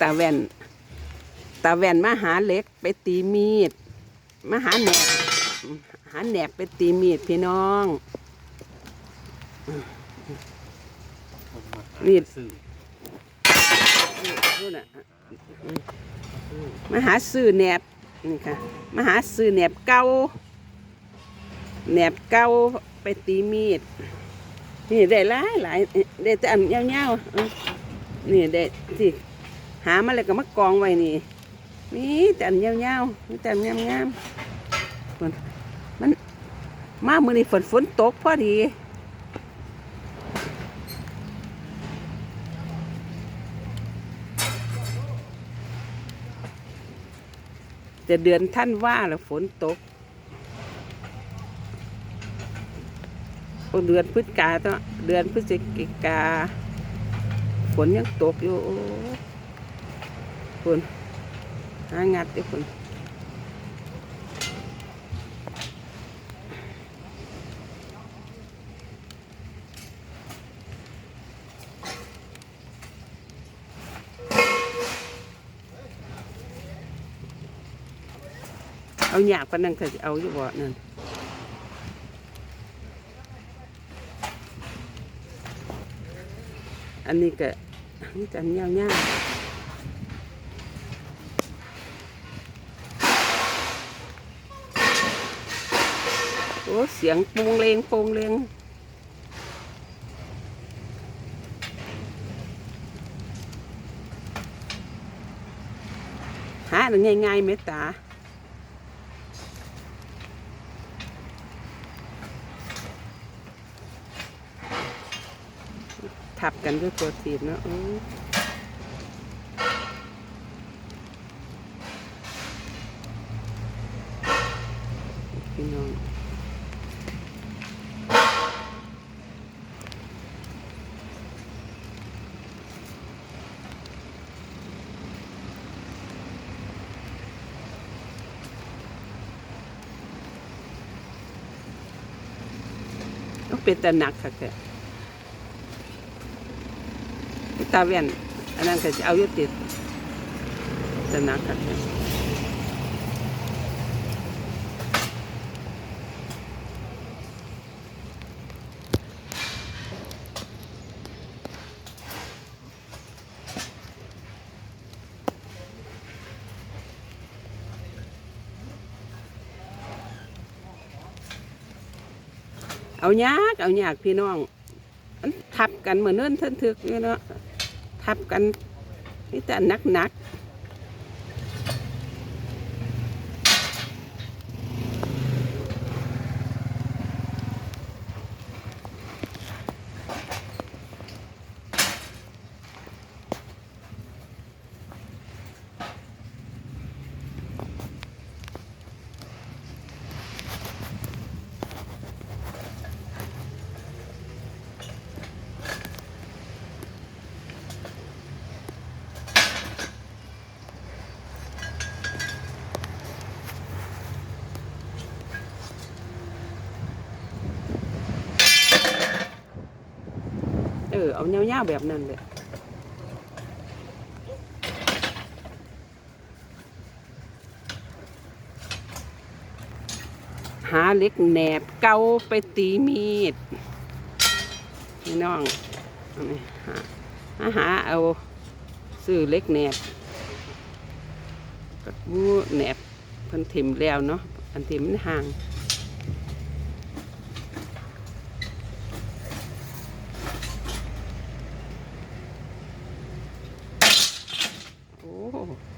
ตาแว่น ตาแว่นมาหาเล็กไปตีมีด มาหาแหนบหาแหนบไปตีมีดพี่น้องนี่สื่อนู่นน่ะมาหาซื้อแหนบนี่ค่ะมาหาซื้อแหนบเก่าแหนบเก่าไปตีมีดนี่ได้หลายหลายได้แต่อันยาวๆ นี่ได้ที่หามาแล้วก็มากองไว้นี่นี่แต่อันยาวๆนี่แต่อันงามๆฝนมันมามือนี่ฝนฝนตกพอดีจะเดือนท่านว่าแล้วฝนตกอ้เดือนพฤศกาต้อเดือนพฤศจิกา ฝนยังตกอยู่โอ้ฝนหางัดอยู่ฝนเอาหยากปานนั่นก็จะเอาอยู่บ่นั่นอันนี้ก็ นี่จะเงี้ยวเงี้ยวโอ้เสียงโปงเลงโปงเลงหาหนึ่งง่ายๆเมตตา ทับกันด้วยตัวทีบเนาะอืพี่น้องต้องเป็นแตะหนักค่ะแก ตาแว่นอันนั้นก็จะเอายู่ติดจะนักครับเอายากเอายากพี่น้อง มันทับกันเหมือนเนื่นทึนทึกอยู่เนาะ ทับกันนี่แต่หนักห ออเอาเงี้ยๆแบบนั้นเลยหาเล็กแหนบเกาไปตีมีดพี่น้องอานี่หาหาเอาซื้อเล็กแหนบก็บูแหนบเพิ่นถิ่มแล้วเนาะอันถิ่มมันห่าง โอ้